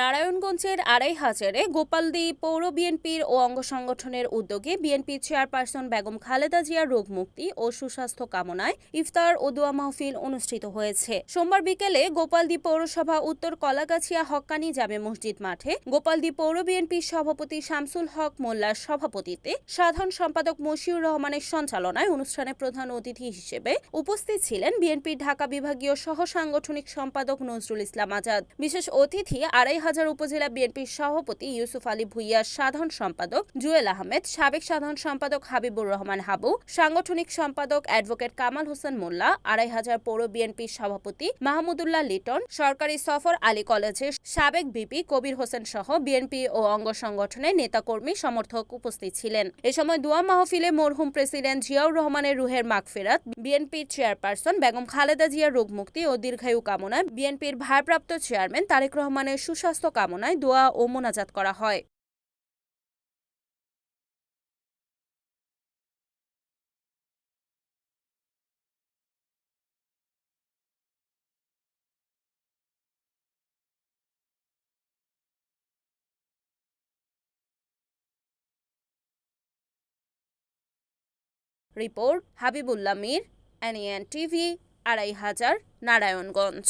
নারায়ণগঞ্জের আড়াই হাজারে গোপালদি পৌর বিএনপির ও অঙ্গ সংগঠনের উদ্যোগে বিএনপি চেয়ারপারসন বেগম খালেদা জিয়ার রোগ মুক্তি ও সুস্বাস্থ্য কামনায় ইফতার ও দোয়া মাহফিল অনুষ্ঠিত হয়েছে। সোমবার বিকেলে গোপালদি পৌরসভা উত্তর কলাগাছিয়া হক্কানি জামে মসজিদ মাঠে গোপালদি পৌর বিএনপির সভাপতি শামসুল হক মোল্লার সভাপতিত্বে সাধারণ সম্পাদক মশিউর রহমানের সঞ্চালনায় অনুষ্ঠানে প্রধান অতিথি হিসেবে উপস্থিত ছিলেন বিএনপির ঢাকা বিভাগীয় সহ সাংগঠনিক সম্পাদক নজরুল ইসলাম আজাদ। বিশেষ অতিথি আড়াই হাজার উপজেলা বিএনপির সভাপতি ইউসুফ আলী ভুইয়ার সাধারণ সম্পাদক জুয়েল আহমেদ, সাবেক সাধারণ সম্পাদক হাবিবুর রহমান হাবু, সাংগঠনিক সম্পাদক অ্যাডভোকেট কামাল হোসেন মোল্লা, আড়াই হাজার পৌর বিএনপির সভাপতি মাহমুদুল্লাহ লিটন, সরকারি সফর আলী কলেজের সাবেক বিপি কবির হোসেন সহ বিএনপি ও অঙ্গ সংগঠনের নেতাকর্মী সমর্থক উপস্থিত ছিলেন। এ সময় দোয়া মাহফিলে মরহুম প্রেসিডেন্ট জিয়াউর রহমানের রুহের মাগফেরাত, বিএনপির চেয়ারপারসন বেগম খালেদা জিয়ার রোগমুক্তি ও দীর্ঘায়ু কামনায় বিএনপির ভারপ্রাপ্ত চেয়ারম্যান তারেক রহমানের সুস্বাস্থ্য কামনায় দোয়া ও মোনাজাত করা হয়। Report Habibullah Mir NN TV আড়াই হাজার নারায়ণগঞ্জ।